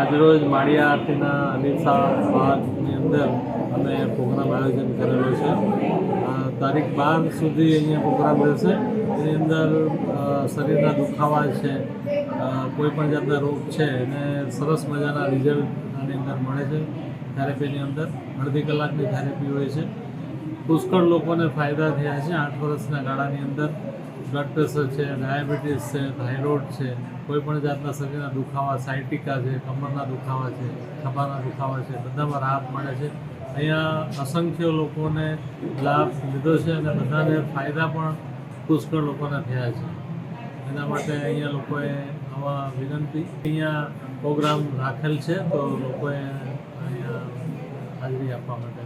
આજરોજ માળિયા આરતીના અલીસા બાગની અંદર અમે પ્રોગ્રામ આયોજન કરેલો છે. તારીખ બાર સુધી અહીંયા પ્રોગ્રામ રહેશે. એની અંદર શરીરના દુખાવા છે કોઈ પણ જાતના રોગ છે, એને સરસ મજાના રિઝલ્ટ આની અંદર મળે છે થેરેપીની અંદર. અડધી કલાકની થેરેપી હોય છે. પુષ્કળ લોકોને ફાયદા થયા છે આઠ વર્ષના ગાળાની અંદર. બ્લડ પ્રેશર છે ડાયાબિટીસ છે થાઇરોઇડ છે, કોઈ પણ જાતના શરીરના દુખાવા સાયટિકા છે, કમરના દુખાવા છે, ખભાના દુખાવા છે, બધામાં રાહત મળે છે. અહીંયા અસંખ્ય લોકોને લાભ લીધો છે અને બધાને ફાયદા પણ પુષ્કળ લોકોને થયા છે. એના માટે અહીંયા લોકોએ આવા વિનંતી. અહીંયા પ્રોગ્રામ રાખેલ છે, તો લોકોએ અહીંયા હાજરી આપવા માટે